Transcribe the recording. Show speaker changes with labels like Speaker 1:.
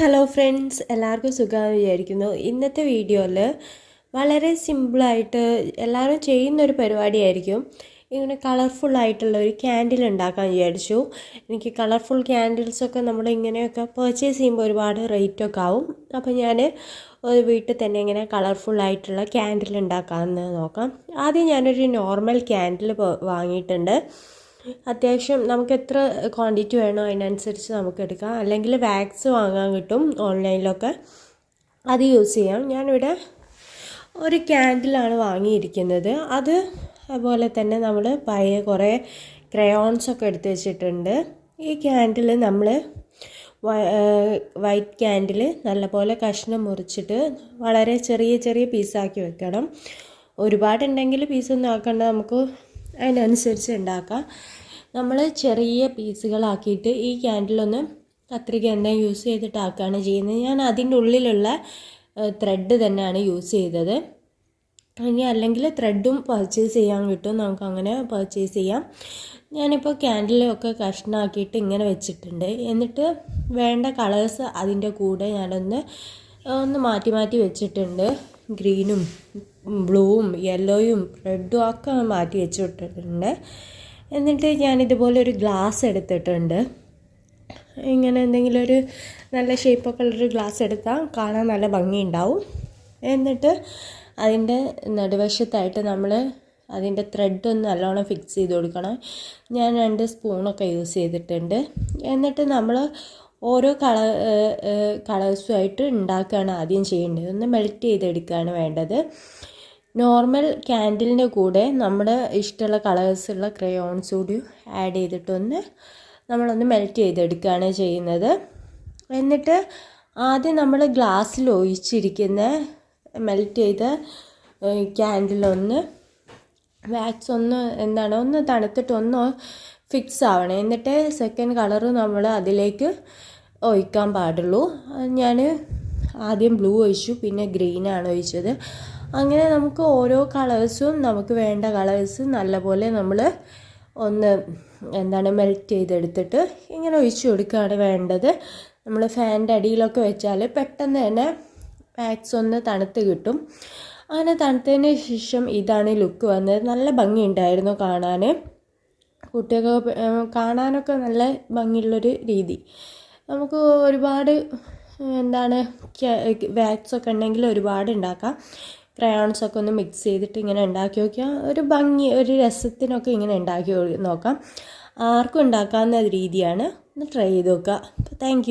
Speaker 1: Hello friends എല്ലാവർക്കും സുഖമായി വിചാരിക്കുന്നു. ഇന്നത്തെ വീഡിയോയിൽ വളരെ സിമ്പിളായിട്ട് എല്ലാവരും ചെയ്യുന്നൊരു പരിപാടിയായിരിക്കും. ഇങ്ങനെ കളർഫുൾ ആയിട്ടുള്ള ഒരു ക്യാൻഡിൽ ഉണ്ടാക്കാൻ വിചാരിച്ചു. എനിക്ക് കളർഫുൾ ക്യാൻഡിൽസൊക്കെ നമ്മൾ ഇങ്ങനെയൊക്കെ പർച്ചേസ് ചെയ്യുമ്പോൾ ഒരുപാട് റേറ്റൊക്കെ ആവും. അപ്പോൾ ഞാൻ ഒരു വീട്ടിൽ തന്നെ ഇങ്ങനെ കളർഫുൾ ആയിട്ടുള്ള ക്യാൻഡിൽ ഉണ്ടാക്കാമെന്ന് നോക്കാം. ആദ്യം ഞാനൊരു നോർമൽ ക്യാൻഡിൽ വാങ്ങിയിട്ടുണ്ട്. അത്യാവശ്യം നമുക്ക് എത്ര ക്വാണ്ടിറ്റി വേണോ അതിനനുസരിച്ച് നമുക്ക് എടുക്കാം. അല്ലെങ്കിൽ വാക്സ് വാങ്ങാൻ കിട്ടും ഓൺലൈനിലൊക്കെ അത് യൂസ് ചെയ്യാം. ഞാനിവിടെ ഒരു ക്യാൻഡിലാണ് വാങ്ങിയിരിക്കുന്നത്. അത് അതുപോലെ തന്നെ നമ്മൾ പഴയ കുറേ ക്രയോൺസൊക്കെ എടുത്ത് വെച്ചിട്ടുണ്ട്. ഈ ക്യാൻഡിൽ നമ്മൾ വൈറ്റ് ക്യാൻഡിൽ നല്ലപോലെ കഷ്ണം മുറിച്ചിട്ട് വളരെ ചെറിയ ചെറിയ പീസാക്കി വെക്കണം. ഒരുപാടുണ്ടെങ്കിൽ പീസൊന്നും ആക്കണ്ട. നമുക്ക് അതിനനുസരിച്ച് ഉണ്ടാക്കാം. നമ്മൾ ചെറിയ പീസുകളാക്കിയിട്ട് ഈ ക്യാൻഡിലൊന്ന് കത്രിക എണ്ണ യൂസ് ചെയ്തിട്ട് ആക്കുകയാണ് ചെയ്യുന്നത്. ഞാൻ അതിന്റെ ഉള്ളിലുള്ള ത്രെഡ് തന്നെയാണ് യൂസ് ചെയ്തത്. ഇനി അല്ലെങ്കിൽ ത്രെഡും പർച്ചേസ് ചെയ്യാൻ കിട്ടും. നമുക്ക് അങ്ങനെ പർച്ചേസ് ചെയ്യാം. ഞാനിപ്പോൾ ക്യാൻഡിലൊക്കെ കഷ്ണാക്കിയിട്ട് ഇങ്ങനെ വെച്ചിട്ടുണ്ട്. എന്നിട്ട് വേണ്ട കളേഴ്സ് അതിന്റെ കൂടെ ഞാനൊന്ന് ഒന്ന് മാറ്റി മാറ്റി വെച്ചിട്ടുണ്ട്. ഗ്രീനും ബ്ലൂവും യെല്ലോയും റെഡും ഒക്കെ മാറ്റി വെച്ചിട്ടുണ്ട് എന്നിട്ട് ഞാൻ ഇതുപോലെ ഒരു ഗ്ലാസ് എടുത്തിട്ടുണ്ട്. ഇങ്ങനെ എന്തെങ്കിലും ഒരു നല്ല ഷേപ്പൊക്കെ ഉള്ളൊരു ഗ്ലാസ് എടുത്താൽ കാണാൻ നല്ല ഭംഗിയുണ്ടാവും. എന്നിട്ട് അതിന്റെ നടുവശത്തായിട്ട് നമ്മൾ അതിന്റെ ത്രെഡ് ഒന്ന് നല്ലോണം ഫിക്സ് ചെയ്ത് കൊടുക്കണം. ഞാൻ രണ്ട് സ്പൂണൊക്കെ യൂസ് ചെയ്തിട്ടുണ്ട്. എന്നിട്ട് നമ്മൾ ഓരോ കള കളേഴ്സുമായിട്ട് ഉണ്ടാക്കുകയാണ് ആദ്യം ചെയ്യേണ്ടത്. ഒന്ന് മെൽറ്റ് ചെയ്തെടുക്കുകയാണ് വേണ്ടത്. നോർമൽ ക്യാൻഡിലിന്റെ കൂടെ നമ്മുടെ ഇഷ്ടമുള്ള കളേഴ്സുള്ള ക്രയോൺസ് കൂടി ആഡ് ചെയ്തിട്ടൊന്ന് നമ്മളൊന്ന് മെൽറ്റ് ചെയ്തെടുക്കുകയാണ് ചെയ്യുന്നത്. എന്നിട്ട് ആദ്യം നമ്മൾ ഗ്ലാസ്സിൽ ഒഴിച്ചിരിക്കുന്ന മെൽറ്റ് ചെയ്ത ക്യാൻഡിലൊന്ന് വാക്സ് ഒന്ന് എന്താണ് ഒന്ന് തണുത്തിട്ട് ഒന്ന് ഫിക്സ് ആവണം. എന്നിട്ട് സെക്കൻഡ് കളർ നമ്മൾ അതിലേക്ക് ഒഴിക്കാൻ പാടുള്ളൂ. ഞാൻ ആദ്യം ബ്ലൂ ഒഴിച്ചു പിന്നെ ഗ്രീനാണ് ഒഴിച്ചത്. അങ്ങനെ നമുക്ക് ഓരോ കളേഴ്സും നമുക്ക് വേണ്ട കളേഴ്സ് നല്ലപോലെ നമ്മൾ ഒന്ന് എന്താണ് മെൽറ്റ് ചെയ്തെടുത്തിട്ട് ഇങ്ങനെ ഒഴിച്ചു കൊടുക്കുകയാണ് വേണ്ടത്. നമ്മൾ ഫാനിന്റെ അടിയിലൊക്കെ വെച്ചാൽ പെട്ടെന്ന് തന്നെ വാക്സ് ഒന്ന് തണുത്ത് കിട്ടും. അങ്ങനെ തണുത്തതിന് ശേഷം ഇതാണ് ലുക്ക് വന്നത്. നല്ല ഭംഗിയുണ്ടായിരുന്നു കാണാൻ കുട്ടികൾക്ക് കാണാനൊക്കെ നല്ല ഭംഗിയുള്ളൊരു രീതി. നമുക്ക് ഒരുപാട് എന്താണ് വാക്സ് ഒക്കെ ഉണ്ടെങ്കിൽ ഒരുപാട് ഉണ്ടാക്കാം. ക്രയോൺസ് ഒക്കെ ഒന്ന് മിക്സ് ചെയ്തിട്ട് ഇങ്ങനെ ഉണ്ടാക്കി നോക്കിയാൽ ഒരു ഭംഗി ഒരു രസത്തിനൊക്കെ ഇങ്ങനെ ഉണ്ടാക്കി നോക്കാം. ആർക്കും ഉണ്ടാക്കാവുന്ന രീതിയാണ്. ഒന്ന് ട്രൈ ചെയ്ത് നോക്കുക. അപ്പോൾ താങ്ക്